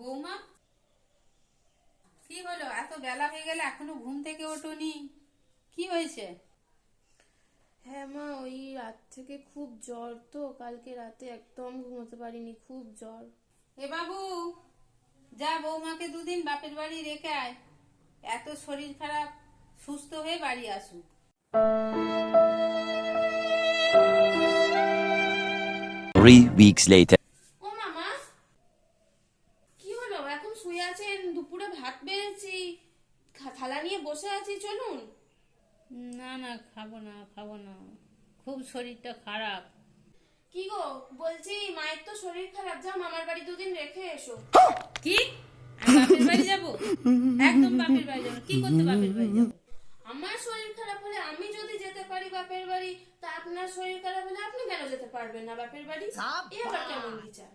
বৌমা? কি হলো? এত বেলা হয়ে গেলে এখনও ঘুম থেকে ওঠোনি। কি হয়েছে? হ্যাঁ মা ওই রাত থেকে খুব জ্বর তো কালকে রাতে একদম ঘুমোতে পারিনি খুব জ্বর। এ বাবু যা বৌমাকে দুদিন বাপের বাড়ি রেখে আয়। এত শরীর খারাপ সুস্থ হয়ে বাড়ি আসুক। Three weeks later. এখন শুয়ে আছেন? দুপুরে ভাত বেড়েছি। থালা নিয়ে বসে আছি চলুন। না না খাব না খাব না। খুব শরীরটা খারাপ। কি গো? বলছি মায়ের তো শরীর খারাপ। যা মামার বাড়ি দুদিন রেখে এসো। কি? বাপের বাড়ি যাব? একদম বাপের বাড়ি যাব। কি করতে বাপের বাড়ি যাব? আমার শরীর খারাপ হলে আমি যদি যেতে পারি বাপের বাড়ি তা আপনার শরীর খারাপ হলে আপনি কেন যেতে পারবেন না বাপের বাড়ি? এ আবার কেমন বিচার?